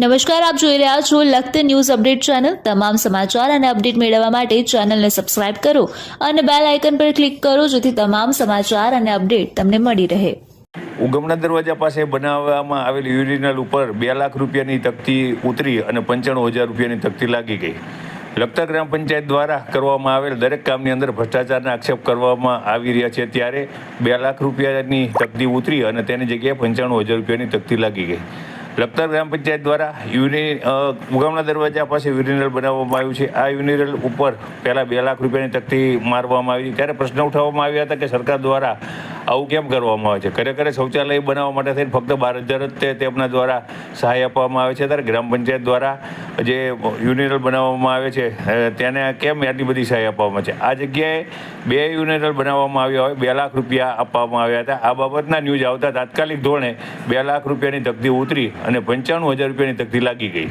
નમસ્કાર, આપ જોઈ રહ્યા છો લખત ન્યૂઝ અપડેટ ચેનલ. તમામ સમાચાર અને અપડેટ મેળવવા માટે ચેનલને સબસ્ક્રાઇબ કરો અને બેલ આઇકન પર ક્લિક કરો જેથી તમામ સમાચાર અને અપડેટ તમને મળી રહે. ઉગમના દરવાજા પાસે બનાવવામાં આવેલ યુરિનલ ઉપર બે લાખ રૂપિયાની તકતી ઉતરી અને પંચાણું હજાર રૂપિયાની તકતી લાગી ગઈ. લખતર ગ્રામ પંચાયત દ્વારા કરવામાં આવેલ દરેક કામની અંદર ભ્રષ્ટાચારના આક્ષેપ કરવામાં આવી રહ્યા છે ત્યારે બે લાખ રૂપિયાની તકતી ઉતરી અને તેની જગ્યાએ પંચાણું હજાર રૂપિયાની તકતી લાગી ગઈ. લખતર ગ્રામ પંચાયત દ્વારા યુનિ મુગામના દરવાજા પાસે યુરિનલ બનાવવામાં આવ્યું છે. આ યુનિરલ ઉપર પહેલાં બે લાખ રૂપિયાની તકતી મારવામાં આવી. ત્યારે પ્રશ્ન ઉઠાવવામાં આવ્યા હતા કે સરકાર દ્વારા આવું કેમ કરવામાં આવે છે? ખરેખર શૌચાલય બનાવવા માટે થઈને ફક્ત બાર હજાર જ તેમના દ્વારા સહાય આપવામાં આવે છે. ત્યારે ગ્રામ પંચાયત દ્વારા જે યુનિરલ બનાવવામાં આવે છે તેને કેમ આટલી બધી સહાય આપવામાં છે? આ જગ્યાએ બે યુનિરલ બનાવવામાં આવ્યા હોય, બે લાખ રૂપિયા આપવામાં આવ્યા હતા. આ બાબતના ન્યૂઝ આવતા તાત્કાલિક ધોરણે બે લાખ રૂપિયાની તકતી ઉતરી અને પંચાણું હજાર રૂપિયાની તકતી લાગી ગઈ.